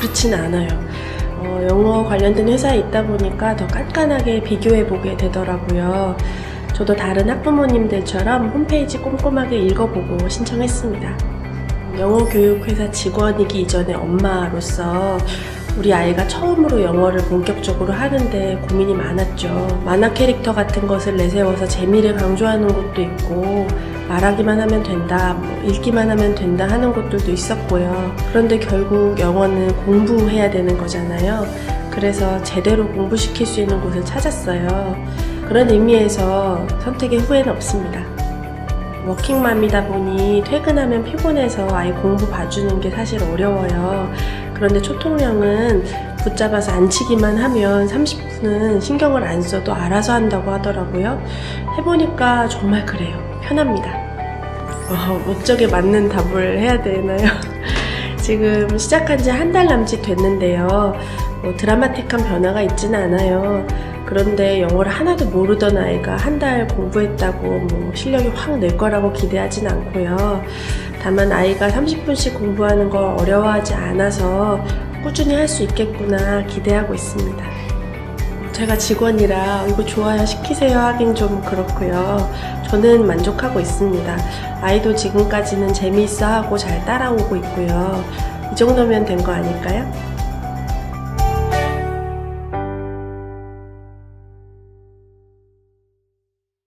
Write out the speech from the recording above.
그렇진 않아요. 어, 영어 관련된 회사에 있다 보니까 더 깐깐하게 비교해 보게 되더라고요. 저도 다른 학부모님들처럼 홈페이지 꼼꼼하게 읽어보고 신청했습니다. 영어 교육 회사 직원이기 이전에 엄마로서 우리 아이가 처음으로 영어를 본격적으로 하는데 고민이 많았죠. 만화 캐릭터 같은 것을 내세워서 재미를 강조하는 곳도 있고 말하기만 하면 된다, 뭐 읽기만 하면 된다 하는 곳들도 있었고요. 그런데 결국 영어는 공부해야 되는 거잖아요. 그래서 제대로 공부시킬 수 있는 곳을 찾았어요. 그런 의미에서 선택의 후회는 없습니다. 워킹맘이다 보니 퇴근하면 피곤해서 아이 공부 봐주는 게 사실 어려워요. 그런데 초통령은 붙잡아서 앉히기만 하면 30분은 신경을 안 써도 알아서 한다고 하더라고요. 해보니까 정말 그래요. 편합니다. 어, 목적에 맞는 답을 해야 되나요? 지금 시작한 지 한 달 남짓 됐는데요. 뭐 드라마틱한 변화가 있지는 않아요. 그런데 영어를 하나도 모르던 아이가 한 달 공부했다고 뭐 실력이 확 늘 거라고 기대하진 않고요. 다만 아이가 30분씩 공부하는 걸 어려워하지 않아서 꾸준히 할 수 있겠구나 기대하고 있습니다. 제가 직원이라 이거 좋아요 시키세요 하긴 좀 그렇고요. 저는 만족하고 있습니다. 아이도 지금까지는 재미있어 하고 잘 따라오고 있고요. 이 정도면 된 거 아닐까요?